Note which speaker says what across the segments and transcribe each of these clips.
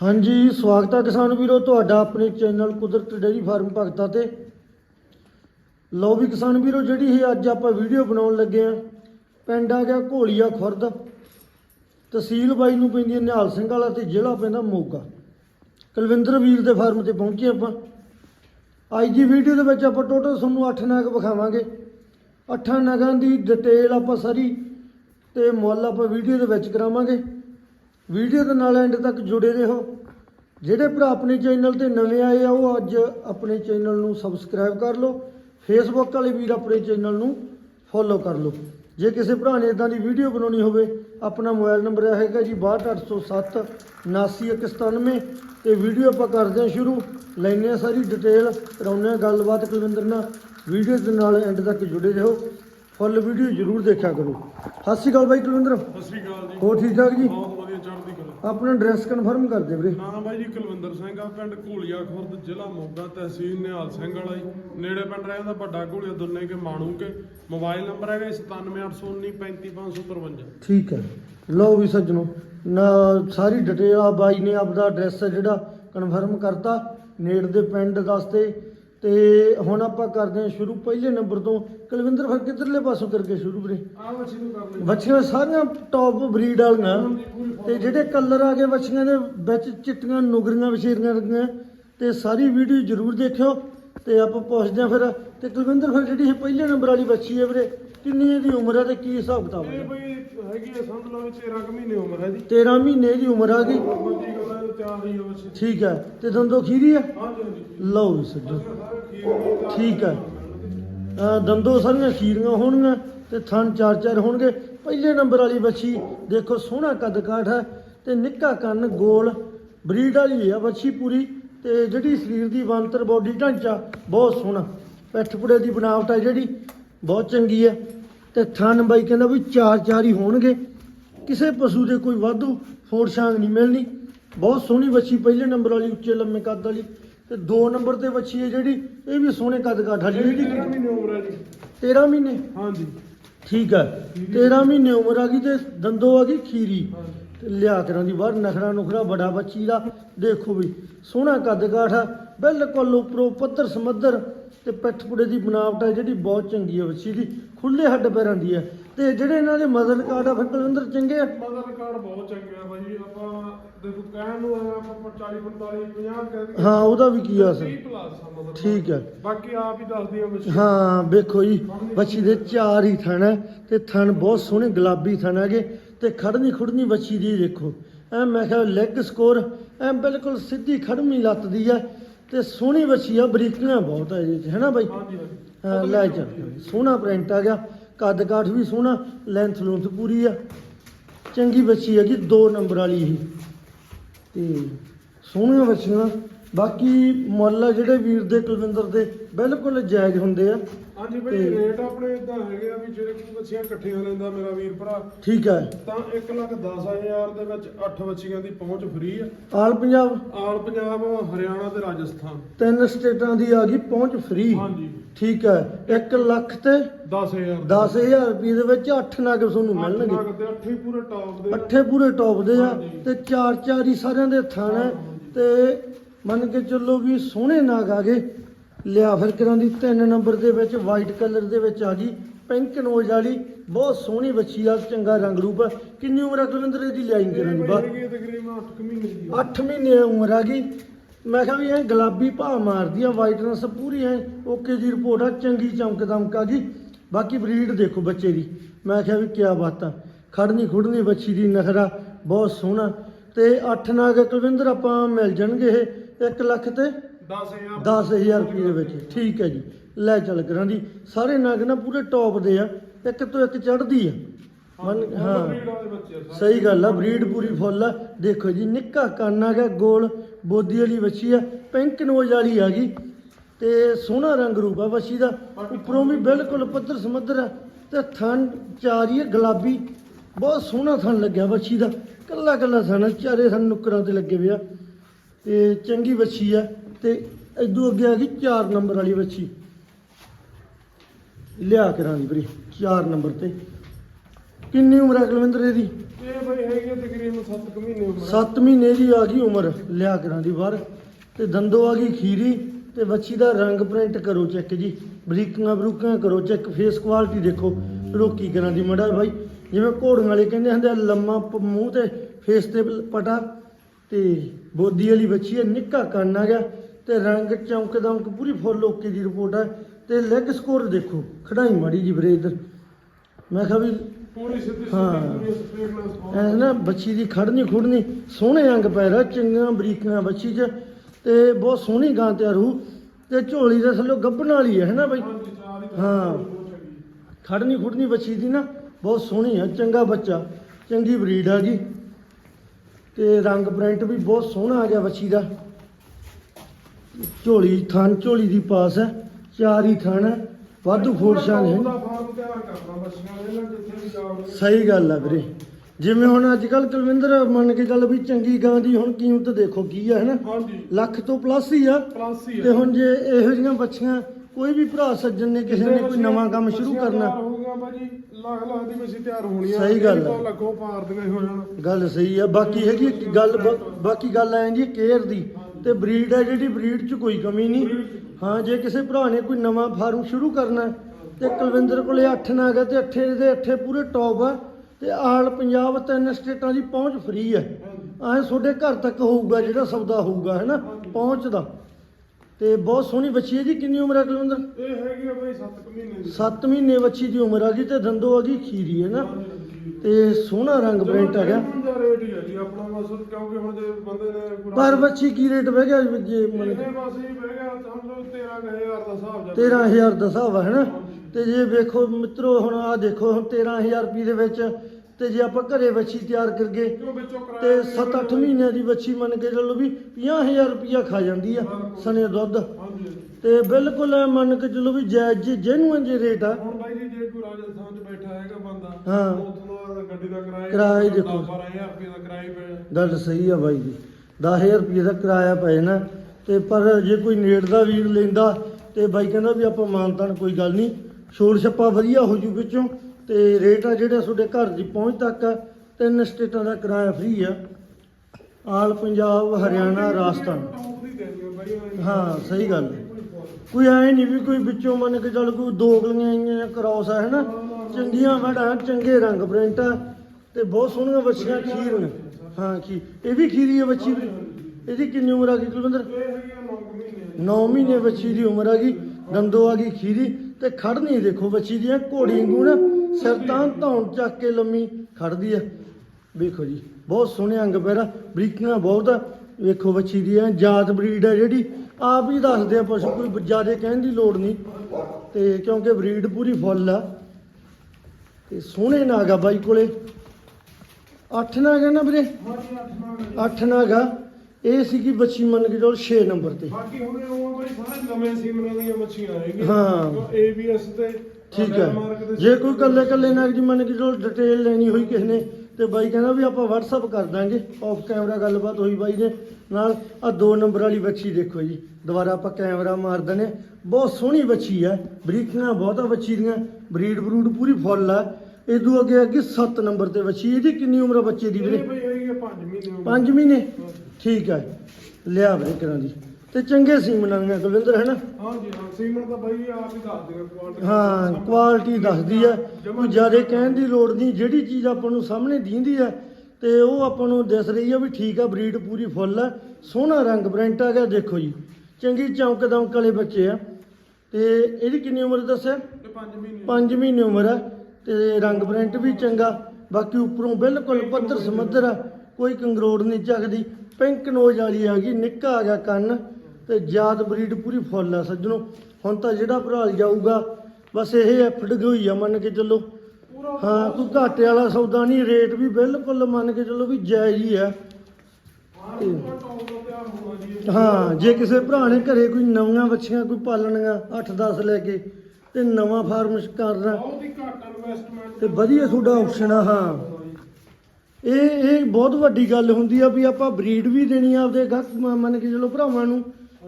Speaker 1: ਹਾਂਜੀ, ਸਵਾਗਤ ਹੈ ਕਿਸਾਨ ਵੀਰੋ, ਤੁਹਾਡਾ ਆਪਣੇ ਚੈਨਲ ਕੁਦਰਤ ਡੇਅਰੀ ਫਾਰਮ ਭਗਤਾ ਤੇ। ਲਓ ਵੀ ਕਿਸਾਨ ਵੀਰੋ, ਜਿਹੜੀ ਇਹ ਅੱਜ ਆਪਾਂ ਵੀਡੀਓ ਬਣਾਉਣ ਲੱਗੇ ਆ, ਪਿੰਡ ਆ ਗਿਆ ਘੋਲੀਆ ਖੁਰਦ। ਤਹਿਸੀਲ ਬਾਈ ਨੂੰ ਪੈਂਦੀ ਹੈ ਨਿਹਾਲ ਸਿੰਘ ਵਾਲਾ ਤੇ ਜ਼ਿਲ੍ਹਾ ਪੈਂਦਾ ਮੋਗਾ। ਕੁਲਵਿੰਦਰ ਵੀਰ ਦੇ ਫਾਰਮ ਤੇ ਪਹੁੰਚੇ ਆਪਾਂ। ਅੱਜ ਦੀ ਵੀਡੀਓ ਦੇ ਵਿੱਚ ਆਪਾਂ ਟੋਟਲ ਤੁਹਾਨੂੰ 8 ਨਗ ਵਿਖਾਵਾਂਗੇ। ਅੱਠਾਂ ਨਗਾਂ ਦੀ ਡਿਟੇਲ ਆਪਾਂ ਸਾਰੀ ਤੇ ਮੁੱਲ ਆਪਾਂ ਵੀਡੀਓ ਦੇ ਵਿੱਚ ਕਰਾਵਾਂਗੇ। ਵੀਡੀਓ ਦੇ ਨਾਲ ਐਂਡ ਤੱਕ ਜੁੜੇ ਰਹੋ। ਜਿਹੜੇ ਭਰਾ ਆਪਣੇ ਚੈਨਲ ਤੇ ਨਵੇਂ ਆਏ ਆ ਉਹ ਅੱਜ ਆਪਣੇ ਚੈਨਲ ਨੂੰ ਸਬਸਕ੍ਰਾਈਬ ਕਰ ਲਓ। ਫੇਸਬੁੱਕ ਵਾਲੇ ਵੀਰ ਆਪਣੇ ਚੈਨਲ ਨੂੰ ਫੋਲੋ ਕਰ ਲਓ। ਜੇ ਕਿਸੇ ਭਰਾ ਨੇ ਇਦਾਂ ਦੀ ਵੀਡੀਓ ਬਣਾਉਣੀ ਹੋਵੇ ਆਪਣਾ ਮੋਬਾਈਲ ਨੰਬਰ ਹੈਗਾ ਜੀ 62807 79197 ਤੇ ਵੀਡੀਓ ਆਪਾਂ ਕਰਦੇ ਹਾਂ ਸ਼ੁਰੂ। ਲੈਂਦੇ ਹਾਂ ਸਾਰੀ ਡਿਟੇਲ ਕਰਾਉਂਦੇ ਹਾਂ ਗੱਲਬਾਤ ਕੁਲਵਿੰਦਰ ਨਾਲ। ਵੀਡੀਓ ਦੇ ਨਾਲ ਐਂਡ ਤੱਕ ਜੁੜੇ ਰਹੋ। ਫੁੱਲ ਵੀਡੀਓ ਜ਼ਰੂਰ ਦੇਖਿਆ ਕਰੋ। ਸਤਿ ਸ਼੍ਰੀ ਅਕਾਲ ਬਾਈ ਕੁਲਵਿੰਦਰ।
Speaker 2: ਸਤਿ ਸ਼੍ਰੀ ਅਕਾਲ ਜੀ।
Speaker 1: ਹੋਰ ਠੀਕ ਠਾਕ ਜੀ
Speaker 2: ਬਹੁਤ ਵਧੀਆ ਚੜ੍ਹਦੀ ਕਲਾ
Speaker 1: ਆਪਣਾ ਐਡਰੈਸ ਕਨਫਰਮ ਕਰ ਦੇ ਵੀਰੇ।
Speaker 2: ਨਾਮ ਬਾਈ ਜੀ ਕੁਲਵਿੰਦਰ ਸਿੰਘ ਆ ਪਿੰਡ ਘੋਲੀਆ ਖੁਰਦ ਜ਼ਿਲ੍ਹਾ ਮੋਗਾ ਤਹਿਸੀਲ ਨਿਹਾਲ ਸਿੰਘ ਵਾਲਾ ਜੀ। ਨੇੜੇ ਪਿੰਡ ਰਹਿੰਦਾ ਵੱਡਾ ਘੋਲੀਆ ਦੁੰਨੇ ਕੇ ਮਾਣੂ ਕੇ। ਮੋਬਾਈਲ ਨੰਬਰ ਹੈਗਾ 9781935553
Speaker 1: ਠੀਕ ਹੈ। ਲਓ ਵੀ ਸੱਜਣੋ ਨਾ ਸਾਰੀ ਡਿਟੇਲ ਆ ਬਾਈ ਨੇ ਆਪਦਾ ਐਡਰੈਸ ਜਿਹੜਾ ਕਨਫਰਮ ਕਰਤਾ ਨੇੜ ਦੇ ਪਿੰਡ ਦੱਸਤੇ ਤੇ ਹੁਣ ਆਪਾਂ ਕਰਦੇ ਹਾਂ ਸ਼ੁਰੂ। ਪਹਿਲੇ ਨੰਬਰ ਤੋਂ ਕੁਲਵਿੰਦਰ ਫਿਰ ਕਿੱਧਰਲੇ ਪਾਸੋਂ ਕਰਕੇ ਸ਼ੁਰੂ ਵੀਰੇ?
Speaker 2: ਆਹ ਬੱਚੀ ਨੂੰ ਕਰ ਲਈ
Speaker 1: ਵੱਛੀਆਂ ਸਾਰੀਆਂ ਟੌਪ ਬਰੀਡ ਵਾਲੀਆਂ। ਤੇ ਜਿਹੜੇ ਕਲਰ ਆ ਗਏ ਵੱਛੀਆਂ ਦੇ ਵਿੱਚ ਚਿੱਟੀਆਂ ਨੁਗਰੀਆਂ ਵਿਸ਼ੇਰੀਆਂ ਲੱਗੀਆਂ। ਤੇ ਸਾਰੀ ਵੀਡੀਓ ਜ਼ਰੂਰ ਦੇਖਿਓ। ਤੇ ਆਪਾਂ ਪੁੱਛਦੇ ਹਾਂ ਫਿਰ ਤੇ ਕੁਲਵਿੰਦਰ ਫਿਰ ਜਿਹੜੀ ਇਹ ਪਹਿਲੇ ਨੰਬਰ ਵਾਲੀ ਵੱਛੀ ਹੈ ਵੀਰੇ ਕਿੰਨੀ ਇਹਦੀ ਉਮਰ ਹੈ ਤੇ ਕੀ ਹਿਸਾਬ ਕਿਤਾਬ
Speaker 2: ਇਹ
Speaker 1: ਹੈ
Speaker 2: ਬਈ ਹੈਗੀ ਆ ਸਮਝ ਲਓ ਵੀ 13 ਕੁ ਮਹੀਨੇ ਉਮਰ ਹੈ ਜੀ
Speaker 1: 13 ਮਹੀਨੇ ਦੀ ਉਮਰ ਆ ਗਈ।
Speaker 2: ਹੀ
Speaker 1: ਠੀਕ ਹੈ ਤੇ ਦੰਦੋ ਖੀਰੀ ਹੈ?
Speaker 2: ਹਾਂਜੀ ਹਾਂਜੀ।
Speaker 1: ਲਓ ਵੀ ਸੱਜੋ।
Speaker 2: ਠੀਕ
Speaker 1: ਹੈ। ਅਹ ਦੰਦੋ ਸਾਰੀਆਂ ਖੀਰੀਆਂ ਹੋਣਗੀਆਂ ਤੇ ਥਣ ਚਾਰ ਚਾਰ ਹੋਣਗੇ। ਪਹਿਲੇ ਨੰਬਰ ਵਾਲੀ ਬੱਚੀ ਦੇਖੋ ਸੋਹਣਾ ਕੱਦ ਕਾਠ ਹੈ ਤੇ ਨਿੱਕਾ ਕੰਨ ਗੋਲ ਬਰੀਡ ਵਾਲੀ ਆ ਬੱਚੀ ਪੂਰੀ ਤੇ ਜਿਹੜੀ ਸਰੀਰ ਦੀ ਬੰਤਰ ਬੋਡੀ ਢਾਂਚਾ ਬਹੁਤ ਸੋਹਣਾ। ਪਿੱਠ ਪੁੜੇ ਦੀ ਬਣਾਵਟ ਹੈ ਜਿਹੜੀ ਬਹੁਤ ਚੰਗੀ ਹੈ। ਤੇ ਥਣ ਬਾਈ ਕਹਿੰਦਾ ਵੀ ਚਾਰ ਚਾਰ ਹੀ ਹੋਣਗੇ। ਕਿਸੇ ਪਸ਼ੂ ਦੇ ਕੋਈ ਵਾਧੂ ਫੋੜ ਛਾਂਗ ਨਹੀਂ ਮਿਲਣੀ। ਬਹੁਤ ਸੋਹਣੀ ਬੱਚੀ ਪਹਿਲੇ ਨੰਬਰ ਵਾਲੀ ਉੱਚੇ ਲੰਮੇ ਕੱਦ ਵਾਲੀ ਤੇ ਦੋ ਨੰਬਰ ਤੇ ਬੱਚੀ ਹੈ ਜਿਹੜੀ ਇਹ ਵੀ ਸੋਹਣੇ ਕੱਦ ਕਾਠ ਵਾਲੀ। ਜਿਹੜੀ
Speaker 2: 13 ਮਹੀਨੇ ਉਮਰ ਹੈ ਜੀ?
Speaker 1: 13 ਮਹੀਨੇ।
Speaker 2: ਹਾਂਜੀ।
Speaker 1: ਠੀਕ ਹੈ। 13 ਮਹੀਨੇ ਉਮਰ ਆ ਗਈ ਤੇ ਦੰਦੋ ਆ ਗਈ ਖੀਰੀ। ਤੇ ਲਿਆ ਕਰਾਂ ਦੀ ਬਾਹਰ ਨਖਰਾ ਨੁਖਰਾ ਬੜਾ ਬੱਚੀ ਦਾ। ਦੇਖੋ ਵੀ ਸੋਹਣਾ ਕੱਦ ਕਾਠ ਆ। ਬਿਲਕੁਲ ਉੱਪਰੋਂ ਪੱਧਰ ਸਮੱਧਰ ਤੇ ਪਿੱਠ ਪੁੜੇ ਦੀ ਬਣਾਵਟ ਹੈ ਜਿਹੜੀ ਬਹੁਤ ਚੰਗੀ ਹੈ ਬੱਚੀ ਦੀ। ਖੁੱਲੇ ਹੱਡ ਪੈਰਾਂ ਦੀ ਹੈ ਤੇ ਜਿਹੜੇ ਇਹਨਾਂ ਦੇ ਮਦਦ ਕਾਰਡ ਆ ਫਿਰ ਕੁਲਵਿੰਦਰ ਚੰਗੇ ਆ?
Speaker 2: ਮਦਰ ਰਿਕਾਰਡ ਬਹੁਤ ਚੰਗੇ ਆ ਬਾਈ ਆਪਾਂ ਦੇਖੋ ਕਹਿਣ ਨੂੰ ਆਇਆ ਆਪਾਂ 40 45 50 ਕਹਿੰਦੇ
Speaker 1: ਹਾਂ ਉਹਦਾ ਵੀ ਕੀ ਆ
Speaker 2: 30
Speaker 1: ਸਰ?
Speaker 2: ਪਲੱਸ ਆ ਮਦਰ
Speaker 1: ਠੀਕ ਹੈ
Speaker 2: ਬਾਕੀ ਆਪ ਹੀ ਦੱਸਦੀ ਆ ਵਿੱਚ।
Speaker 1: ਹਾਂ ਵੇਖੋ ਜੀ ਬੱਚੀ ਦੇ ਚਾਰ ਹੀ ਥਣ ਹੈ ਤੇ ਥਣ ਬਹੁਤ ਸੋਹਣੇ ਗੁਲਾਬੀ ਥਣ ਹੈਗੇ ਤੇ ਖੜਨੀ ਖੁੜਨੀ ਬੱਚੀ ਦੀ ਦੇਖੋ ਐ ਮੈਂ ਕਿਹਾ ਲੈਗ ਸਕੋਰ ਐ ਬਿਲਕੁਲ ਸਿੱਧੀ ਖੜਮੀ ਲੱਤ ਦੀ ਹੈ ਤੇ ਸੋਹਣੀ ਬੱਚੀ ਆ ਬਰੀਕੀਆਂ ਬਹੁਤ ਹੈ ਜੀ ਹੈ ਨਾ ਬਾਈ? ਹਾਂ ਲੈ ਚੱਲ ਸੋਹਣਾ ਪ੍ਰਿੰਟ ਆ ਗਿਆ। ਕੱਦ ਕਾਠ ਵੀ ਸੋਹਣਾ ਲੈਂਥ ਲੂੰਥ ਪੂਰੀ ਆ। ਚੰਗੀ ਬੱਚੀ ਹੈਗੀ 2 ਨੰਬਰ ਵਾਲੀ ਇਹ। ਤੇ ਸੋਹਣੀਆਂ ਬੱਚੀਆਂ ਬਾਕੀ ਮੁੱਲ ਆ ਜਿਹੜੇ ਵੀਰ ਦੇ ਕੁਲਵਿੰਦਰ ਦੇ ਬਿਲਕੁਲ ਜਾਇਜ਼ ਹੁੰਦੇ ਆ।
Speaker 2: ਹਾਂਜੀ ਬਈ
Speaker 1: ਤੇ-
Speaker 2: ਰੇਟ ਆਪਣੇ ਇਦਾਂ ਹੈਗੇ ਆ ਵੀ ਜਿਹੜੇ ਕੋਈ ਬੱਚੀਆਂ ਇਕੱਠੀਆਂ ਲੈਂਦਾ ਮੇਰਾ ਵੀਰ ਭਰਾ
Speaker 1: ਠੀਕ ਹੈ
Speaker 2: ਤਾਂ 1 ਲੱਖ 10000 ਦੇ ਵਿੱਚ 8 ਬੱਚੀਆਂ ਦੀ ਪਹੁੰਚ ਫ੍ਰੀ ਆ।
Speaker 1: ਆਲ ਪੰਜਾਬ।
Speaker 2: ਆਲ ਪੰਜਾਬ ਹਰਿਆਣਾ ਤੇ ਰਾਜਸਥਾਨ।
Speaker 1: ਤਿੰਨ ਸਟੇਟਾਂ ਦੀ ਆ ਗਈ ਪਹੁੰਚ ਫ੍ਰੀ।
Speaker 2: ਹਾਂਜੀ।
Speaker 1: ਠੀਕ ਹੈ 1 ਲੱਖ ਤੇ
Speaker 2: 10000
Speaker 1: 10000 ਰੁਪਏ। ਦੇ ਵਿੱਚ 8 ਨਗ ਤੁਹਾਨੂੰ ਮਿਲਣਗੇ।
Speaker 2: ਮਿਲਣਗੇ 8 ਹੀ ਪੂਰੇ ਟੌਪ ਦੇ
Speaker 1: ਅੱਠੇ ਪੂਰੇ ਟੌਪ ਦੇ ਆ। ਤੇ ਚਾਰ ਚਾਰ ਹੀ ਸਾਰਿਆਂ ਦੇ ਥਣ ਹੈ ਤੇ ਮੰਨ ਕੇ ਚੱਲੋ ਵੀ ਸੋਹਣੇ ਨਾਗ ਆ ਗਏ। ਲਿਆ ਫਿਰ ਕਿਰਾਂ ਦੀ ਤਿੰਨ ਨੰਬਰ ਦੇ ਵਿੱਚ ਵਾਈਟ ਕਲਰ ਦੇ ਵਿੱਚ ਆ ਗਈ ਪਿੰਕ ਨੋਜ਼ ਵਾਲੀ ਬਹੁਤ ਸੋਹਣੀ ਬੱਚੀ ਆ ਚੰਗਾ ਰੰਗ ਰੂਪ ਆ। ਕਿੰਨੀ ਉਮਰ ਆ ਕੁਲਵਿੰਦਰ ਇਹਦੀ? ਲਿਆਈ ਕਿਰਾਂ ਦੀ
Speaker 2: ਆ ਤਕਰੀਬਨ 8 ਮਹੀਨੇ ਦੀ ਆ।
Speaker 1: 8 ਮਹੀਨੇ ਉਮਰ ਆ ਗਈ। ਮੈਂ ਕਿਹਾ ਵੀ ਇਹ ਗੁਲਾਬੀ ਭਾ ਮਾਰਦੀ ਆ ਵਾਈਟਨੈਸ ਪੂਰੀ ਹੈ ਓਕੇ ਦੀ ਰਿਪੋਰਟ ਆ ਚੰਗੀ ਚਮਕ ਦਮਕ ਗਈ ਬਾਕੀ ਬਰੀਡ ਦੇਖੋ ਬੱਚੇ ਦੀ। ਮੈਂ ਕਿਹਾ ਵੀ ਕਿਆ ਬਾਤ ਆ। ਖੜਨੀ ਖੁੜਨੀ ਬੱਚੀ ਦੀ ਨਖਰਾ ਬਹੁਤ ਸੋਹਣਾ। ਤੇ 8 ਨਾਗ ਕੁਲਵਿੰਦਰ ਆਪਾਂ ਮਿਲ ਜਾਣਗੇ ਇਹ 1 ਲੱਖ ਤੇ
Speaker 2: 10000
Speaker 1: 10000 ਰੁਪਏ। ਦੇ ਵਿੱਚ। ਠੀਕ ਹੈ ਜੀ। ਲੈ ਚੱਲ ਕਰਾਂ ਦੀ। ਸਾਰੇ ਨਗ ਨਾ ਪੂਰੇ ਟੌਪ ਦੇ ਆ। ਇੱਕ ਤੋਂ ਇੱਕ ਚੜ੍ਹਦੀ ਆ। ਮੰਨ- ਹਾਂ। ਸਹੀ ਗੱਲ ਆ ਬਰੀਡ ਪੂਰੀ ਫੁੱਲ ਆ। ਦੇਖੋ ਜੀ ਨਿੱਕਾ ਕੰਨ ਆ ਗਿਆ ਗੋਲ। ਬੋਦੀ ਵਾਲੀ ਵੱਛੀ ਆ ਪਿੰਕ ਨੋਜ਼ ਵਾਲੀ ਆ ਗਈ ਤੇ ਸੋਹਣਾ ਰੰਗ ਰੂਪ ਆ ਬੱਚੀ ਦਾ। ਉੱਪਰੋਂ ਵੀ ਬਿਲਕੁਲ ਪੱਧਰ ਸਮੱਧਰ ਆ ਤੇ ਥਣ ਚਾਰੀ ਆ ਗੁਲਾਬੀ। ਬਹੁਤ ਸੋਹਣਾ ਥਣ ਲੱਗਿਆ ਬੱਚੀ ਦਾ। ਕੱਲਾ ਕੱਲਾ ਥਣ ਆ, ਚਾਰੇ ਥਣ ਨੁੱਕਰਾਂ ਤੇ ਲੱਗੇ ਹੋਏ ਆ। ਤੇ ਚੰਗੀ ਬੱਚੀ ਆ ਤੇ ਇਦੋਂ ਅੱਗੇ ਆ ਗਈ 4 ਨੰਬਰ ਵਾਲੀ ਬੱਚੀ ਲਿਆ ਕਰਾਂ ਦੀ ਵੀਰੇ 4 ਨੰਬਰ ਤੇ। ਕਿੰਨੀ ਉਮਰ ਹੈ ਕੁਲਵਿੰਦਰ ਇਹਦੀ?
Speaker 2: ਇਹ ਬਈ ਹੈਗੀ ਆ ਤਕਰੀਬਨ 7 ਮਹੀਨੇ ਉਮਰ
Speaker 1: 7 ਮਹੀਨੇ ਦੀ ਆ ਗਈ ਉਮਰ ਲਿਆ ਕਰਾਂ ਦੀ ਬਾਹਰ। ਤੇ ਦੰਦੋ ਆ ਗਈ ਖੀਰੀ ਤੇ ਵੱਛੀ ਦਾ ਰੰਗ ਪ੍ਰਿੰਟ ਕਰੋ ਚੈੱਕ ਜੀ। ਬਰੀਕਾਂ ਬਰੂਕਾਂ ਕਰੋ ਚੈੱਕ ਫੇਸ ਕੁਆਲਿਟੀ ਦੇਖੋ। ਰੋਕੀ ਕਰਾਂ ਦੀ ਮੜਾ ਬਾਈ। ਜਿਵੇਂ ਘੋੜੀਆਂ ਵਾਲੇ ਕਹਿੰਦੇ ਹੁੰਦੇ ਆ, ਲੰਮਾ ਮੂੰਹ ਤੇ ਫੇਸ ਤੇ ਪਟਾ। ਤੇ ਬੋਦੀ ਵਾਲੀ ਬੱਚੀ ਹੈ ਨਿੱਕਾ ਕੰਨ ਆ ਗਿਆ। ਤੇ ਰੰਗ ਚੌਂਕ ਦਮਕ ਪੂਰੀ ਫੁੱਲ ਓਕੇ ਦੀ ਰਿਪੋਰਟ ਹੈ ਤੇ ਲੈਗ ਸਕੋਰ ਦੇਖੋ ਖੜਾਈ ਮਾੜੀ ਜੀ ਵੀਰੇ ਇੱਧਰ। ਮੈਂ ਕਿਹਾ ਵੀ
Speaker 2: ਪੂਰੀ ਸਿੱਧੀ
Speaker 1: ਹਾਂ।
Speaker 2: ਸਿੱਧੀ
Speaker 1: ਐ ਨਾ ਬੱਚੀ ਦੀ ਖੜਨੀ ਖੁੜਨੀ ਸੋਹਣੇ ਅੰਗ ਪੈਰਾ ਚੰਗੀਆਂ ਬਰੀਕਾਂ ਬੱਚੀ 'ਚ ਤੇ ਬਹੁਤ ਸੋਹਣੀ ਗਾਂ ਤਿਆਰ ਹੋਊ ਤੇ ਝੋਲੀ ਦੇ ਥੱਲੇ ਗੱਭਣ ਵਾਲੀ ਹੈ ਨਾ ਬਾਈ?
Speaker 2: ਹੀ।
Speaker 1: ਹਾਂ। ਖੜਨੀ ਖੁੜਨੀ ਬੱਚੀ ਦੀ ਨਾ ਬਹੁਤ ਸੋਹਣੀ ਹੈ ਚੰਗਾ ਬੱਚਾ ਚੰਗੀ ਬਰੀਡ ਆ ਜੀ। ਤੇ ਰੰਗ ਪ੍ਰਿੰਟ ਵੀ ਬਹੁਤ ਸੋਹਣਾ ਆ ਗਿਆ ਬੱਚੀ ਦਾ। ਝੋਲੀ ਥਣ ਝੋਲੀ ਦੀ ਪਾਸ ਹੈ ਚਾਰ ਹੀ ਥਣ ਹੈ। ਵਾਧੂ ਫੋਰਸ਼ਾਂ ਨੇ
Speaker 2: ਉਹਦਾ ਫਾਰਮ ਤਿਆਰ ਕਰਨਾ ਬੱਚਿਆਂ ਨੇ ਨਾ ਜਿੱਥੇ ਵੀ ਜਾਓਗੇ
Speaker 1: ਸਹੀ ਗੱਲ ਆ ਵੀਰੇ। ਜਿਵੇਂ ਹੁਣ ਅੱਜ ਕੱਲ ਕੁਲਵਿੰਦਰ ਮੰਨ ਕੇ ਚੱਲ ਵੀ ਚੰਗੀ ਗਾਂ ਦੀ ਹੁਣ ਕੀਮਤ ਦੇਖੋ ਕੀ ਆ ਹੈਨਾ?
Speaker 2: ਹਾਂਜੀ।
Speaker 1: ਲੱਖ ਤੋਂ ਪਲੱਸ ਹੀ ਆ।
Speaker 2: ਪਲੱਸ ਹੀ
Speaker 1: ਤੇ ਹੁਣ ਜੇ ਇਹੋ ਜਿਹੀਆਂ ਬੱਚੀਆਂ ਕੋਈ ਵੀ ਭਰਾ ਸੱਜਣ ਨੇ ਕਿਸੇ ਨੇ ਕੋਈ ਨਵਾਂ ਕੰਮ ਸ਼ੁਰੂ ਕਰਨਾ।
Speaker 2: ਹੋਊਗਾ ਭਾਜੀ ਲੱਖ ਲੱਖ ਦੀ ਮਸੀਂ ਤਿਆਰ ਹੋਣੀ ਆ।
Speaker 1: ਸਹੀ ਗੱਲ ਆ।
Speaker 2: ਆ ਲੱਗੋ ਪਾਰ ਦੀਆਂ ਹੀ ਹੋ ਜਾਣ।
Speaker 1: ਗੱਲ ਸਹੀ ਆ। ਬਾਕੀ ਹੈਗੀ ਇੱਕ ਗੱਲ ਬ- ਬਾਕੀ ਗੱਲ ਐ ਜੀ ਕੇਅਰ ਦੀ। ਤੇ ਬਰੀਡ ਹੈ ਜਿਹੜੀ ਬਰੀਡ 'ਚ ਕੋਈ ਕਮੀ ਨਹੀਂ। ਹਾਂ ਜੇ ਕਿਸੇ ਭਰਾ ਨੇ ਕੋਈ ਨਵਾਂ ਫਾਰਮ ਸ਼ੁਰੂ ਕਰਨਾ ਹੈ, ਤੇ ਕੁਲਵਿੰਦਰ ਕੋਲੇ 8 ਨਾਗ ਹੈ ਤੇ ਅੱਠੇ ਦੇ ਅੱਠੇ ਪੂਰੇ ਟੌਪ ਆ ਤੇ ਆਲ ਪੰਜਾਬ ਤਿੰਨ ਸਟੇਟਾਂ ਦੀ ਪਹੁੰਚ ਫ੍ਰੀ ਹੈ। ਐ ਤੁਹਾਡੇ ਘਰ ਤੱਕ ਹੋਊਗਾ ਜਿਹੜਾ ਸੌਦਾ ਹੋਊਗਾ ਹੈਨਾ ਪਹੁੰਚ ਦਾ ਤੇ ਬਹੁਤ ਸੋਹਣੀ ਬੱਚੀ ਹੈ ਜੀ ਕਿੰਨੀ ਉਮਰ ਹੈ ਕੁਲਵਿੰਦਰ?
Speaker 2: ਇਹ ਹੈਗੀ ਆ ਭਾਈ 7 ਮਹੀਨੇ ਦੀ।
Speaker 1: 7 ਮਹੀਨੇ ਬੱਚੀ ਦੀ ਉਮਰ ਆ ਗਈ ਤੇ ਦੰਦੋ ਆ ਗਈ ਖੀਰੀ ਹੈ ਨਾ? ਤੇ ਸੋਹਣਾ ਰੰਗ ਪ੍ਰਿੰਟ ਹੈਗਾ
Speaker 2: ਦਾ ਰੇਟ ਹੀ ਹੈ ਜੀ ਆਪਣਾ ਬਸ ਕਿਉਂਕਿ ਹੁਣ ਜੇ ਬੰਦੇ ਨੇ ਕੋਈ-
Speaker 1: ਪਰ ਬੱਚੀ ਕੀ ਰੇਟ ਬਹਿ ਗਿਆ ਜੇ ਮੰਨ
Speaker 2: ਇਹਦੇ ਬਸ ਹੀ ਬਹਿ ਗਿਆ ਸਮਝੋ 13000 ਦਾ ਹਿਸਾਬ ਜਾ
Speaker 1: 13000 ਦਾ ਹਿਸਾਬ ਹੈ ਨਾ ਤੇ ਜੇ ਵੇਖੋ ਮਿੱਤਰੋ ਹੁਣ ਆ ਦੇਖੋ ਹੁਣ 13000 ਰੁਪਏ ਦੇ ਵਿੱਚ ਤੇ ਜੇ ਆਪਾਂ ਘਰੇ ਬੱਚੀ ਤਿਆਰ ਕਰਗੇ
Speaker 2: ਕਿਉਂ ਵਿੱਚੋਂ
Speaker 1: ਤੇ
Speaker 2: ਕਿਰਾਇਆ
Speaker 1: 7-8 ਮਹੀਨਿਆਂ ਦੀ ਬੱਚੀ ਮੰਨ ਕੇ ਚੱਲੋ ਵੀ 50000 ਰੁਪਇਆ ਖਾ ਜਾਂਦੀ ਆ ਸਨੇ ਦੁੱਧ।
Speaker 2: ਹਾਂਜੀ
Speaker 1: ਤੇ ਬਿਲਕੁਲ ਐਂ ਮੰਨ ਕੇ ਚੱਲੋ ਵੀ ਜਾਇਜ਼ ਜੀ ਜੈਨੂਅਨ ਜੇ ਰੇਟ ਆ।
Speaker 2: ਹੁਣ ਬਾਈ ਜੀ ਜੇ ਕੋਈ ਰਾਜਸਥਾਨ 'ਚ ਬੈਠਾ ਹੈਗਾ ਬੰਦਾ
Speaker 1: ਹਾਂ।
Speaker 2: ਉੱਥੋਂ ਗੱਡੀ ਦਾ ਕਿਰਾਇਆ
Speaker 1: ਕਿਰਾਇਆ ਹੀ ਦੇਖੋ।
Speaker 2: 12000 ਰੁਪਏ ਦਾ ਕਿਰਾਇਆ ਹੀ ਪੈ ਜਾਣਾ।
Speaker 1: ਗੱਲ ਸਹੀ ਆ ਬਾਈ ਜੀ 10000 ਰੁਪਏ ਦਾ ਕਿਰਾਇਆ ਪੈ ਜਾਣਾ ਤੇ ਪਰ ਜੇ ਕੋਈ ਨੇੜ ਦਾ ਵੀਰ ਲੈਂਦਾ ਤੇ ਬਾਈ ਕਹਿੰਦਾ ਵੀ ਆਪਾਂ ਮਾਨਤਾਨ ਕੋਈ ਗੱਲ ਨਹੀਂ ਛੋੜ ਛੱਪਾ ਵਧੀਆ ਹੋ ਜੂ ਵਿੱਚੋਂ ਤੇ ਰੇਟ ਆ ਜਿਹੜੇ ਤੁਹਾਡੇ ਘਰ ਦੀ ਪਹੁੰਚ ਤੱਕ ਆ ਤਿੰਨ ਸਟੇਟਾਂ ਦਾ ਕਿਰਾਇਆ ਫ੍ਰੀ ਆ ਆਲ ਪੰਜਾਬ ਹਰਿਆਣਾ ਰਾਜਸਥਾਨ
Speaker 2: ਟੌਪ ਦੀ ਦੇਣੀ ਆ ਬਾਈ ਉਹਨਾਂ ਨੇ।
Speaker 1: ਹਾਂ ਸਹੀ ਗੱਲ ਹੈ। ਕੋਈ ਐ ਨਹੀਂ ਵੀ ਕੋਈ ਵਿੱਚੋਂ ਮੰਨ ਕੇ ਚੱਲ ਕੋਈ ਦੋ ਗਲੀਆਂ ਆਈਆਂ ਕ੍ਰਾਸ ਆ ਹੈਨਾ ਚੰਗੀਆਂ ਵੜਾ ਚੰਗੇ ਰੰਗ ਪ੍ਰਿੰਟ ਤੇ ਬਹੁਤ ਸੋਹਣੀਆਂ ਬੱਚੀਆਂ ਖੀਰ ਨੇ। ਹਾਂ ਖੀ ਇਹ ਵੀ ਖੀਰੀ ਹੈ ਬੱਚੀ ਵੀ ਇਹਦੀ ਕਿੰਨੀ ਉਮਰ ਆ ਗਈ ਕੁਲਵਿੰਦਰ?
Speaker 2: ਇਹ ਹੈਗੀ ਆ 9 ਮਹੀਨੇ
Speaker 1: 9 ਮਹੀਨੇ ਬੱਚੀ ਦੀ ਉਮਰ ਆ ਗਈ। ਦੰਦੋ ਆ ਗਈ ਖੀਰੀ ਤੇ ਖੜਨੀ ਦੇਖੋ ਬੱਚੀ ਦੀਆਂ। ਘੋੜੀ ਵਾਂਗੂ ਸਿਰ ਤਾਂ ਧੌਣ ਚੱਕ ਕੇ ਲੰਮੀ ਖੜਦੀ ਆ। ਵੇਖੋ ਜੀ ਬਹੁਤ ਸੋਹਣੇ ਅੰਗ ਪੈਰਾ ਬਰੀਕੀਆਂ ਬਹੁਤ ਆ। ਵੇਖੋ ਬੱਚੀ ਦੀ ਐ ਜਾਤ ਬਰੀਡ ਆ ਜਿਹੜੀ। ਆਪ ਹੀ ਦੱਸਦੇ ਆ ਪਸ਼ੂ ਕੋਈ ਜ਼ਿਆਦਾ ਕਹਿਣ ਦੀ ਲੋੜ ਨਹੀਂ। ਤੇ ਕਿਉਂਕਿ ਬਰੀਡ ਪੂਰੀ ਫੁੱਲ ਆ। ਤੇ ਸੋਹਣੇ ਨਾਗ ਬਾਈ ਕੋਲੇ। ਅੱਠ ਨਾਗ ਆ ਨਾ ਵੀਰੇ?
Speaker 2: ਹਾਂਜੀ 8 ਨਾਲ
Speaker 1: ਅੱਠ ਨਾਗ ਆ। ਇਹ ਸੀਗੀ ਬੱਚੀ ਮੰਨ ਕੇ ਚਲੋ 6 ਨੰਬਰ ਤੇ।
Speaker 2: ਬਾਕੀ ਹੁਣ ਉਹ ਬਈ ਸਾਰੇ ਨਵੇਂ ਸੀਮਨਾਂ ਦੀਆਂ ਮੱਛੀਆਂ ਹੈਗੀਆਂ
Speaker 1: ਹਾਂ।
Speaker 2: ABS ਤੇ
Speaker 1: ਠੀਕ ਹੈ ਜੇ ਕੋਈ ਕੱਲੇ ਕੱਲੇ ਨਾਗ ਦੀ ਮੰਨ ਕੇ ਚਲੋ ਡਿਟੇਲ ਲੈਣੀ ਹੋਈ ਕਿਸੇ ਨੇ ਤੇ ਬਾਈ ਕਹਿੰਦਾ ਵੀ ਆਪਾਂ WhatsApp ਕਰ ਦਾਂਗੇ। ਆਫ ਕੈਮਰਾ ਗੱਲਬਾਤ ਹੋਈ ਬਾਈ ਦੇ ਨਾਲ। ਆ ਦੋ ਨੰਬਰ ਵਾਲੀ ਬੱਚੀ ਦੇਖੋ ਜੀ। ਦੁਬਾਰਾ ਆਪਾਂ ਕੈਮਰਾ ਮਾਰ ਦਨੇ ਬਹੁਤ ਸੋਹਣੀ ਬੱਚੀ ਆ। ਬਰੀਕੀਆਂ ਬਹੁਤਾ ਬੱਚੀ ਦੀਆਂ। ਬਰੀਡ ਬਰੂਡ ਪੂਰੀ ਫੁੱਲ ਆ। ਇਦੋਂ ਅੱਗੇ ਅੱਗੇ 7 ਨੰਬਰ ਤੇ ਬੱਚੀ ਇਹਦੀ ਕਿੰਨੀ ਉਮਰ ਆ ਬੱਚੇ ਦੀ ਵੀਰੇ?
Speaker 2: ਇਹ ਬਈ ਹੈਗੀ ਆ 5 ਮਹੀਨੇ ਉਮਰ।
Speaker 1: 5 ਮਹੀਨੇ? ਠੀਕ ਹੈ ਲਿਆ ਵੀਰੇ ਕਰਾਂ ਦੀ। ਤੇ ਚੰਗੇ ਸੀਮਨਾਂ ਦੀਆਂ ਕੁਲਵਿੰਦਰ ਹੈ ਨਾ?
Speaker 2: ਹਾਂਜੀ ਹਾਂ ਸੀਮਨ ਤਾਂ ਬਾਈ ਆਪ ਹੀ ਦੱਸ ਦੇਗਾ ਕੁਆਲਿਟੀ
Speaker 1: ਹਾਂ ਕੁਆਲਿਟੀ ਦੱਸਦੀ ਹੈ ਕੋਈ ਜ਼ਿਆਦਾ ਕਹਿਣ ਦੀ ਲੋੜ ਨਹੀਂ। ਜਿਹੜੀ ਚੀਜ਼ ਆਪਾਂ ਨੂੰ ਸਾਹਮਣੇ ਦੀਂਦੀ ਹੈ ਤੇ ਉਹ ਆਪਾਂ ਨੂੰ ਦਿਸ ਰਹੀ ਹੈ ਵੀ ਠੀਕ ਆ ਬਰੀਡ ਪੂਰੀ ਫੁੱਲ ਹੈ ਸੋਹਣਾ ਰੰਗ ਪ੍ਰਿੰਟ ਆ ਗਿਆ ਦੇਖੋ ਜੀ। ਚੰਗੀ ਚੌਂਕ ਦਮਕ ਵਾਲੇ ਬੱਚੇ ਆ। ਤੇ ਇਹਦੀ ਕਿੰਨੀ ਉਮਰ ਦੱਸਿਆ?
Speaker 2: ਤੇ 5 ਮਹੀਨੇ
Speaker 1: 5 ਮਹੀਨੇ ਉਮਰ ਹੈ ਤੇ ਰੰਗ ਪ੍ਰਿੰਟ ਵੀ ਚੰਗਾ ਬਾਕੀ ਉੱਪਰੋਂ ਬਿਲਕੁਲ ਪੱਧਰ ਸਮੱਧਰ ਆ ਕੋਈ ਕੰਗਰੋੜ ਨਹੀਂ ਚੱਕਦੀ ਪਿੰਕ ਨੋਜ਼ ਵਾਲੀ ਆ ਗਈ ਨਿੱਕਾ ਆ ਗਿਆ ਕੰਨ ਤੇ ਜਾਤ ਬਰੀਡ ਪੂਰੀ ਫੁੱਲ ਆ ਸੱਜਣੋ। ਹੁਣ ਤਾਂ ਜਿਹੜਾ ਭਰਾਲ ਜਾਊਗਾ ਬਸ ਇਹ ਐਫਡ ਹੋਈ ਆ ਮੰਨ ਕੇ ਚੱਲੋ। ਹਾਂ ਕੋਈ ਘਾਟੇ ਵਾਲਾ ਸੌਦਾ ਨਹੀਂ ਰੇਟ ਵੀ ਬਿਲਕੁਲ ਮੰਨ ਕੇ ਚੱਲੋ ਵੀ ਜਾਇਜ਼ ਹੀ ਆ।
Speaker 2: ਹਾਂ, ਜੇ
Speaker 1: ਕਿਸੇ ਭਰਾ ਨੇ ਘਰੇ ਕੋਈ ਨਵੀਆਂ ਵੱਛੀਆਂ, ਕੋਈ ਪਾਲਣੀਆਂ 8-10 ਲੈ ਕੇ ਤੇ ਨਵਾਂ ਫਾਰਮ ਕਰਨਾ, ਤੇ ਵਧੀਆ ਤੁਹਾਡਾ ਆਪਸ਼ਨ ਆ, ਹਾਂ। ਇਹ ਇਹ ਬਹੁਤ ਵੱਡੀ ਗੱਲ ਹੁੰਦੀ ਆ ਵੀ ਆਪਾਂ ਬਰੀਡ ਵੀ ਦੇਣੀ ਆ ਆਪਦੇ ਗਾਹਕ, ਮੰਨ ਕੇ ਚਲੋ ਭਰਾਵਾਂ ਨੂੰ,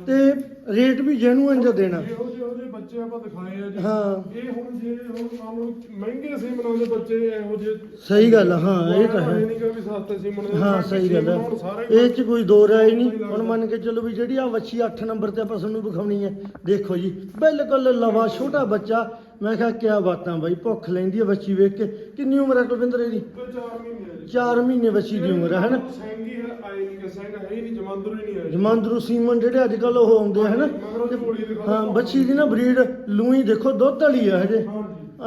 Speaker 1: ਤੇ ਰੇਟ ਵੀ ਜੈਨੂਅਨ ਜਿਹਾ ਦੇਣਾ।
Speaker 2: ਇਹੋ ਜਿਹੇ ਉਹਦੇ ਬੱਚੇ ਆਪਾਂ ਦਿਖਾਏ ਆ ਜੀ।
Speaker 1: ਹਾਂ।
Speaker 2: ਇਹ ਹੁਣ ਜੇ ਹੁਣ ਮੰਨ ਲਓ ਮਹਿੰਗੇ ਸੀਮਨਾਂ ਦੇ ਬੱਚੇ ਇਹੋ ਜਿਹੇ
Speaker 1: ਸਹੀ ਗੱਲ ਆ, ਹਾਂ ਇਹ ਤਾਂ ਹੈ।
Speaker 2: ਨਹੀਂ ਕਿ ਵੀ ਸਸਤੇ ਸੀਮਨ ਦੇ
Speaker 1: ਹਾਂ
Speaker 2: ਬਾਕੀ
Speaker 1: ਸਹੀ ਗੱਲ
Speaker 2: ਸੀਮਨ
Speaker 1: ਹੈ
Speaker 2: ਸਾਰੇ
Speaker 1: ਇਹ ਚ ਕੋਈ ਦੋ ਰਾਏ ਨਹੀਂ। ਹੁਣ ਮੰਨ ਕੇ ਚੱਲੋ ਵੀ ਜਿਹੜੀ ਆ ਵੱਛੀ 8 ਨੰਬਰ ਤੇ ਆਪਾਂ ਤੁਹਾਨੂੰ ਵਿਖਾਉਣੀ ਹੈ ਦੇਖੋ ਜੀ ਬਿਲਕੁਲ ਲਵਾ ਛੋਟਾ ਬੱਚਾ। ਮੈਂ ਕਿਹਾ ਕਿਆ ਬਾਤਾਂ ਬਾਈ ਭੁੱਖ ਲੈਂਦੀ ਹੈ ਬੱਚੀ ਵੇਖ ਕੇ। ਕਿੰਨੀ ਉਮਰ ਹੈ ਕੁਲਵਿੰਦਰ ਇਹਦੀ?
Speaker 2: ਤੇ 4 ਮਹੀਨੇ ਆ ਜੀ।
Speaker 1: 4 ਮਹੀਨੇ ਬੱਚੀ ਦੀ ਉਮਰ ਹੈ ਹਨਾ?
Speaker 2: ਸੈਂਗੀ ਹੈ ਆਈ ਨਹੀਂ ਕਿ ਸੈਂਗ ਹੈ ਹੀ ਨਹੀਂ ਜਮਾਂਦਰੂ ਹੀ ਨਹੀਂ ਹੈ ਜੀ।
Speaker 1: ਜਮਾਂਦਰੂ ਸੀਮਨ ਜਿਹੜੇ ਅੱਜ ਕੱਲ ਉਹ ਆਉਂਦੇ ਹਨ
Speaker 2: ਮਗਰੋਂ ਦੀ ਗੋਲੀ ਦਿਖਾ
Speaker 1: ਹਾਂ ਬੱਚੀ ਦੀ ਨਾ ਬਰੀਡ ਲੂਈ ਦੇਖੋ ਦੁੱਧ ਵਾਲੀ ਆ ਹਜੇ।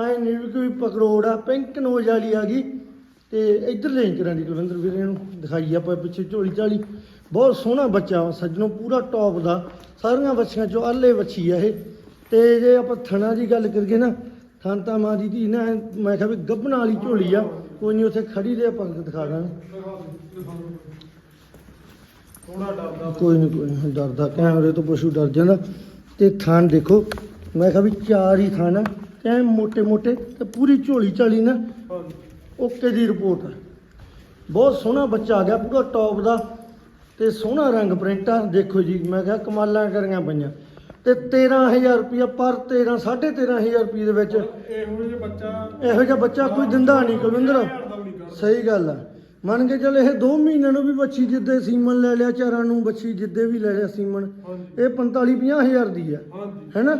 Speaker 1: ਐ ਨਹੀਂ ਵੀ ਕੋਈ ਪਕਰੋੜ ਆ ਪਿੰਕ ਨੋਜ਼ ਵਾਲੀ ਆ ਗਈ। ਤੇ ਇੱਧਰ ਲੈ ਕਰਾਂ ਦੀ ਕੁਲਵਿੰਦਰ ਵੀਰੇ ਨੂੰ ਦਿਖਾਈ ਆਪਾਂ ਪਿੱਛੇ ਝੋਲੀ ਝਾਲੀ। ਬਹੁਤ ਸੋਹਣਾ ਬੱਚਾ ਸੱਜਣੋ ਪੂਰਾ ਟੌਪ ਦਾ। ਸਾਰੀਆਂ ਬੱਚੀਆਂ ਚੋਂ ਆਲੇ ਬੱਚੀ ਆ ਇਹ। ਤੇ ਜੇ ਆਪਾਂ ਥਣਾ ਦੀ ਗੱਲ ਕਰੀਏ ਨਾ ਥਣ ਤਾਂ ਮਾਂ ਦੀ ਧੀ ਨਾ ਮੈਂ ਕਿਹਾ ਵੀ ਗੱਭਣਾ ਵਾਲੀ ਝੋਲੀ ਆ। ਕੋਈ ਨਹੀਂ ਉੱਥੇ ਖੜੀ ਦੇ ਆਪਾਂ ਦਿਖਾ ਦਾਂਗੇ। ਕੋਈ ਨਹੀਂ ਕੋਈ ਨਹੀਂ ਡਰਦਾ ਕੈਮਰੇ ਤੋਂ ਪਸ਼ੂ ਡਰ ਜਾਂਦਾ। ਤੇ ਥਾਨ ਦੇਖੋ ਮੈਂ ਕਿਹਾ ਵੀ ਚਾਰ ਹੀ ਥਾਨ ਆ ਐ ਮੋਟੇ ਮੋٹے ਤੇ ਪੂਰੀ ਝੋਲੀ ਝਾਲੀ ਨਾ। ਓਕੇ ਦੀ ਰਿਪੋਰਟ ਹੈ ਬਹੁਤ ਸੋਹਣਾ ਬੱਚਾ ਆ ਗਿਆ ਪੂਰਾ ਟੌਪ ਦਾ। ਤੇ ਸੋਹਣਾ ਰੰਗ ਪ੍ਰਿੰਟ ਆ ਦੇਖੋ ਜੀ ਮੈਂ ਕਿਹਾ ਕਮਾਲਾਂ ਕਰੀਆਂ ਪਈਆਂ। ਤੇ 13000 ਰੁਪਇਆ ਪਰ 13 13500 ਰੁਪਏ ਦੇ ਵਿੱਚ।
Speaker 2: ਇਹੋ ਜਿਹਾ ਬੱਚਾ
Speaker 1: ਇਹੋ ਜਿਹਾ ਬੱਚਾ ਕੋਈ ਦਿੰਦਾ ਨਹੀਂ ਕੁਲਵਿੰਦਰ ਸਹੀ ਗੱਲ ਆ। ਮੰਨ ਕੇ ਚੱਲ ਇਹ 2 ਮਹੀਨਿਆਂ ਨੂੰ ਵੀ ਬੱਚੀ ਜਿੱਦੇ ਸੀਮਨ ਲੈ ਲਿਆ ਚਾਰਾਂ ਨੂੰ ਬੱਚੀ ਜਿੱਦੇ ਵੀ ਲੈ ਲਿਆ ਸੀਮਨ। ਇਹ 45 ਹਜ਼ਾਰ ਦੀ ਆ।
Speaker 2: ਹਾਂਜੀ।
Speaker 1: ਹੈਨਾ?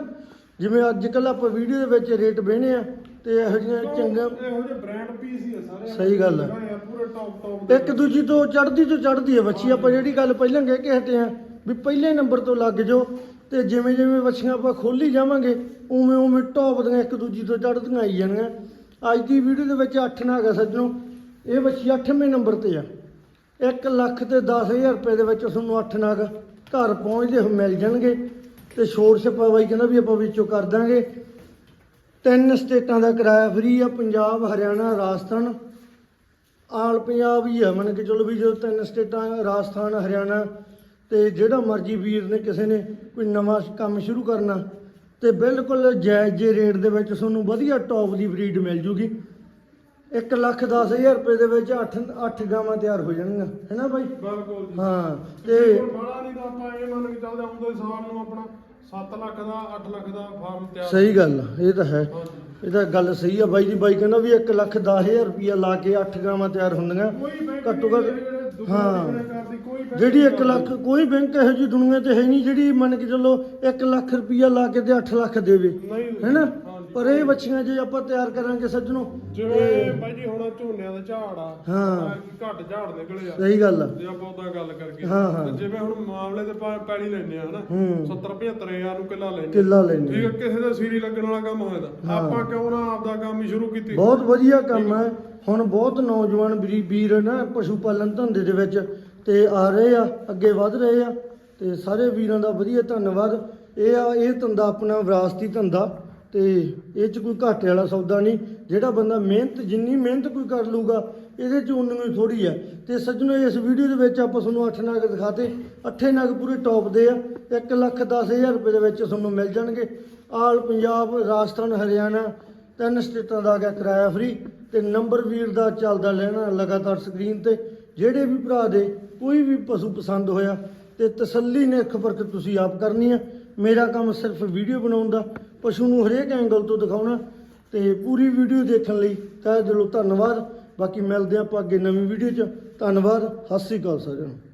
Speaker 1: ਜਿਵੇਂ ਅੱਜ ਕੱਲ ਆਪਾਂ ਵੀਡੀਓ ਦੇ ਵਿੱਚ ਰੇਟ ਵੇਹਨੇ ਆ ਤੇ ਇਹੋ ਜਿਹੀਆਂ ਚੰਗਾ
Speaker 2: ਇਹੋ ਜਿਹੇ ਬ੍ਰਾਂਡ ਪੀਸ ਹੀ ਆ ਸਾਰੇ।
Speaker 1: ਸਹੀ ਗੱਲ ਆ।
Speaker 2: ਪੂਰੇ ਟੌਪ ਟੌਪ
Speaker 1: ਇੱਕ ਦੂਜੀ ਤੋਂ ਚੜਦੀ ਤੋਂ ਚੜਦੀ ਹੈ ਬੱਚੀ ਆਪਾਂ ਜਿਹੜੀ ਗੱਲ ਪਹਿਲਾਂ ਕਹਿ ਕੇ ਹਟੇ ਆ ਵੀ ਪਹਿਲੇ ਨੰਬਰ ਤੋਂ ਲੱਗ ਜਾਓ ਤੇ ਜਿਵੇਂ ਜਿਵੇਂ ਬੱਚੀਆਂ ਆਪਾਂ ਖੋਲੀ ਜਾਵਾਂਗੇ ਉਵੇਂ ਉਵੇਂ ਟੌਪ ਦੀਆਂ ਇੱਕ ਦੂਜੀ ਤੋਂ ਚੜਦੀਆਂ ਆਈ ਜਾਣਗੀਆਂ। ਅੱਜ ਦੀ ਵੀਡੀਓ ਦੇ ਵਿੱਚ 8 ਨਾਗ ਸੱਜਣੋ ਇਹ ਬੱਚੀ 8ਵੇਂ ਨੰਬਰ ਤੇ ਆ। 1 ਲੱਖ ਤੇ 10000 ਰੁਪਏ ਦੇ ਵਿੱਚ ਤੁਹਾਨੂੰ 8 ਨਾਗ ਘਰ ਪਹੁੰਚਦੇ ਮਿਲ ਜਾਣਗੇ ਤੇ ਛੋੜ ਛਪਾ ਬਾਈ ਕਹਿੰਦਾ ਵੀ ਆਪਾਂ ਵਿੱਚੋਂ ਕਰ ਦਾਂਗੇ। ਤਿੰਨ ਸਟੇਟਾਂ ਦਾ ਕਿਰਾਇਆ ਫ੍ਰੀ ਆ, ਪੰਜਾਬ, ਹਰਿਆਣਾ, ਰਾਜਸਥਾਨ। ਆਲ ਪੰਜਾਬ ਹੀ ਆ, ਮੰਨ ਕੇ ਚਲੋ ਵੀ ਜਦੋਂ ਤਿੰਨ ਸਟੇਟਾਂ ਰਾਜਸਥਾਨ, ਹਰਿਆਣਾ ਤੇ ਜਿਹੜਾ ਮਰਜ਼ੀ ਵੀਰ ਨੇ ਕਿਸੇ ਨੇ ਕੋਈ ਨਵਾਂ ਕੰਮ ਸ਼ੁਰੂ ਕਰਨਾ ਤੇ ਬਿਲਕੁਲ ਜਾਇਜ਼ ਜੇ ਰੇਟ ਦੇ ਵਿੱਚ ਤੁਹਾਨੂੰ ਵਧੀਆ ਟੌਪ ਦੀ ਬਰੀਡ ਮਿਲ ਜੂਗੀ। 1 ਲੱਖ 10000 ਰੁਪਏ ਦੇ ਵਿੱਚ 8 8 ਗਾਵਾਂ ਤਿਆਰ ਹੋ ਜਾਣਗੀਆਂ। ਹੈਨਾ ਬਾਈ?
Speaker 2: ਬਿਲਕੁਲ ਜੀ।
Speaker 1: ਹਾਂ ਤੇ
Speaker 2: ਬੜਾ ਨਹੀਂ ਤਾਂ ਆਪਾਂ ਇਹ ਮੰਨ ਕੇ ਚੱਲਦੇ ਆਉਂਦੇ ਸਾਲ ਨੂੰ ਆਪਣਾ 7 ਲੱਖ ਦਾ 8 ਲੱਖ ਦਾ ਫਾਰਮ ਤਿਆਰ
Speaker 1: ਸਹੀ ਗੱਲ ਆ, ਇਹ ਤਾਂ ਹੈ। ਇਹ ਤਾਂ ਗੱਲ ਸਹੀ ਆ ਬਾਈ ਦੀ ਬਾਈ ਕਹਿੰਦਾ ਵੀ 1 ਲੱਖ 10000 ਰੁਪਇਆ ਲਾ ਕੇ 8 ਗਾਵਾਂ ਤਿਆਰ ਹੁੰਦੀਆਂ।
Speaker 2: ਕੋਈ ਬੈਂਕ
Speaker 1: ਘੱਟੋ ਘੱਟ
Speaker 2: ਹਾਂ। ਕਰਦੀ ਕੋਈ
Speaker 1: ਜਿਹੜੀ
Speaker 2: ਨਹੀਂ
Speaker 1: 1 ਲੱਖ ਕੋਈ ਬੈਂਕ ਇਹੋ ਜਿਹੀ ਦੁਨੀਆ ਤੇ ਹੈ ਨਹੀਂ ਜਿਹੜੀ ਮੰਨ ਕੇ ਚੱਲੋ 1 ਲੱਖ ਰੁਪਇਆ ਲਾ ਕੇ ਤੇ 8 ਲੱਖ ਦੇਵੇ।
Speaker 2: ਨਹੀਂ
Speaker 1: ਹੈਨਾ। ਪਰ ਇਹ ਬੱਚੀਆਂ ਜੇ ਆਪਾਂ ਤਿਆਰ ਕਰਾਂਗੇ ਸੱਜਣੋ।
Speaker 2: ਜਿਵੇਂ ਬਾਈ ਜੀ ਹੁਣ ਝੋਨਿਆਂ ਦਾ ਝਾੜ ਆ
Speaker 1: ਹਾਂ।
Speaker 2: ਘੱਟ ਝਾੜ ਨਿਕਲੇ ਆ।
Speaker 1: ਸਹੀ ਗੱਲ ਆ।
Speaker 2: ਜੇ ਆਪਾਂ ਉਹਦਾ ਗੱਲ ਕਰਕੇ।
Speaker 1: ਹਾਂ, ਹਾਂ।
Speaker 2: ਤੇ ਜਿਵੇਂ ਹੁਣ ਮਾਮਲੇ ਪਾ- ਪੈਲੀ ਲੈਣੇ ਆ ਹਨਾ?
Speaker 1: ਹੂੰ।
Speaker 2: 70 75000 ਨੂੰ ਕਿੱਲਾ ਲੈਣੇ
Speaker 1: ਕਿੱਲਾ ਲੈਣੀ
Speaker 2: ਠੀਕ ਹੈ ਕਿਸੇ ਦਾ ਸੀਰੀ ਲੱਗਣ ਵਾਲਾ ਕੰਮ ਹੋਇਆ। ਆਪਾਂ ਕਿਉਂ ਨਾ ਆਪਦਾ ਕੰਮ ਹੀ ਸ਼ੁਰੂ ਕੀਤੀ?
Speaker 1: ਬਹੁਤ ਵਧੀਆ ਕੰਮ ਹੈ ਹੁਣ ਬਹੁਤ ਨੌਜਵਾਨ ਵੀਰ ਨਾ ਪਸ਼ੂ ਪਾਲਣ ਧੰਦੇ ਦੇ ਵਿੱਚ ਤੇ ਆ ਰਹੇ ਆ ਅੱਗੇ ਵਧ ਰਹੇ ਆ। ਤੇ ਸਾਰੇ ਵੀਰਾਂ ਦਾ ਵਧੀਆ ਧੰਨਵਾਦ। ਇਹ ਆ ਇਹ ਧੰਦਾ ਆਪਣਾ ਵਿਰਾਸਤੀ ਧੰਦਾ। ਤੇ ਇਹ ਚ ਕੋਈ ਘਾਟੇ ਵਾਲਾ ਸੌਦਾ ਨਹੀਂ, ਜਿਹੜਾ ਬੰਦਾ ਮਿਹਨਤ, ਜਿੰਨੀ ਮਿਹਨਤ ਕੋਈ ਕਰ ਲੂਗਾ ਇਹਦੇ ਚ ਉਨੀ ਹੀ ਥੋੜੀ ਆ ਤੇ ਸੱਜਣੋ, ਇਸ ਵੀਡੀਓ ਦੇ ਵਿੱਚ ਆਪਾਂ ਤੁਹਾਨੂੰ 8 ਨਗ ਦਿਖਾਤੇ। ਅੱਠੇ ਨਗ ਪੂਰੇ ਟੌਪ ਦੇ ਆ। 1 ਲੱਖ 10000 ਰੁਪਏ ਦੇ ਵਿੱਚ ਤੁਹਾਨੂੰ ਮਿਲ ਜਾਣਗੇ। ਆਲ ਪੰਜਾਬ, ਰਾਜਸਥਾਨ, ਹਰਿਆਣਾ, ਤਿੰਨ ਸਟੇਟਾਂ ਦਾ ਆ ਗਿਆ ਕਿਰਾਇਆ ਫ੍ਰੀ ਤੇ ਨੰਬਰ ਵੀਰ ਦਾ ਚੱਲਦਾ ਲੈਣਾ ਲਗਾਤਾਰ ਸਕਰੀਨ ਤੇ। ਜਿਹੜੇ ਵੀ ਭਰਾ ਦੇ ਕੋਈ ਵੀ ਪਸ਼ੂ ਪਸੰਦ ਹੋਇਆ ਤੇ ਤਸੱਲੀ ਨੇ ਖਬਰ ਤੁਸੀਂ ਆਪ ਕਰਨੀ ਆ। ਮੇਰਾ ਕੰਮ ਸਿਰਫ ਵੀਡੀਓ ਬਣਾਉਣ ਦਾ। ਪਸ਼ੂ ਨੂੰ ਹਰੇਕ ਐਂਗਲ ਤੋਂ ਦਿਖਾਉਣਾ ਤੇ ਪੂਰੀ ਵੀਡੀਓ ਦੇਖਣ ਲਈ ਤਹਿ ਦਿਲੋਂ ਧੰਨਵਾਦ। ਬਾਕੀ ਮਿਲਦੇ ਆਪਾਂ ਅੱਗੇ ਨਵੀਂ ਵੀਡੀਓ 'ਚ। ਧੰਨਵਾਦ। ਸਤਿ ਸ੍ਰੀ ਅਕਾਲ ਸਾਰਿਆਂ ਨੂੰ।